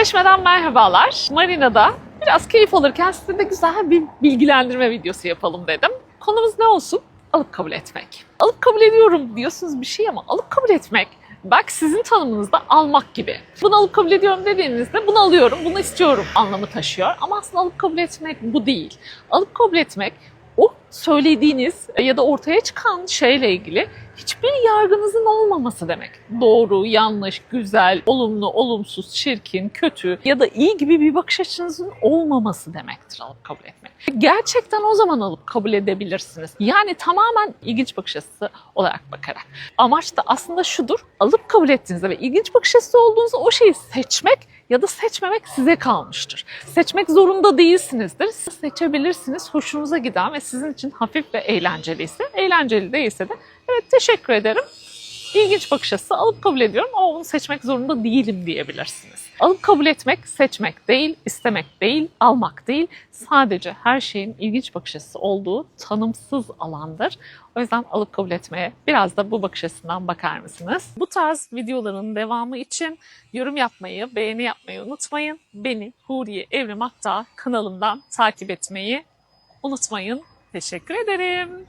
Çeşmeden merhabalar. Marina'da biraz keyif alırken size de güzel bir bilgilendirme videosu yapalım dedim. Konumuz ne olsun? Alıp kabul etmek. Alıp kabul ediyorum diyorsunuz bir şey ama alıp kabul etmek belki sizin tanımınızda almak gibi. Bunu alıp kabul ediyorum dediğinizde bunu alıyorum, bunu istiyorum anlamı taşıyor. Ama aslında alıp kabul etmek bu değil. Alıp kabul etmek söylediğiniz ya da ortaya çıkan şeyle ilgili hiçbir yargınızın olmaması demek. Doğru, yanlış, güzel, olumlu, olumsuz, çirkin, kötü ya da iyi gibi bir bakış açınızın olmaması demektir alıp kabul etmek. Gerçekten o zaman alıp kabul edebilirsiniz. Yani tamamen ilginç bakış açısı olarak bakarak. Amaç da aslında şudur, alıp kabul ettiğinizde ve ilginç bakış açısı olduğunuzda o şeyi seçmek ya da seçmemek size kalmıştır. Seçmek zorunda değilsinizdir. Siz seçebilirsiniz hoşunuza giden ve sizin için hafif ve eğlenceliyse, eğlenceli değilse de evet teşekkür ederim. İlginç bakış açısı alıp kabul ediyorum ama bunu seçmek zorunda değilim diyebilirsiniz. Alıp kabul etmek seçmek değil, istemek değil, almak değil. Sadece her şeyin ilginç bakış açısı olduğu tanımsız alandır. O yüzden alıp kabul etmeye biraz da bu bakış açısından bakar mısınız? Bu tarz videoların devamı için yorum yapmayı, beğeni yapmayı unutmayın. Beni Huriye Evrim Akdağ kanalımdan takip etmeyi unutmayın. Teşekkür ederim.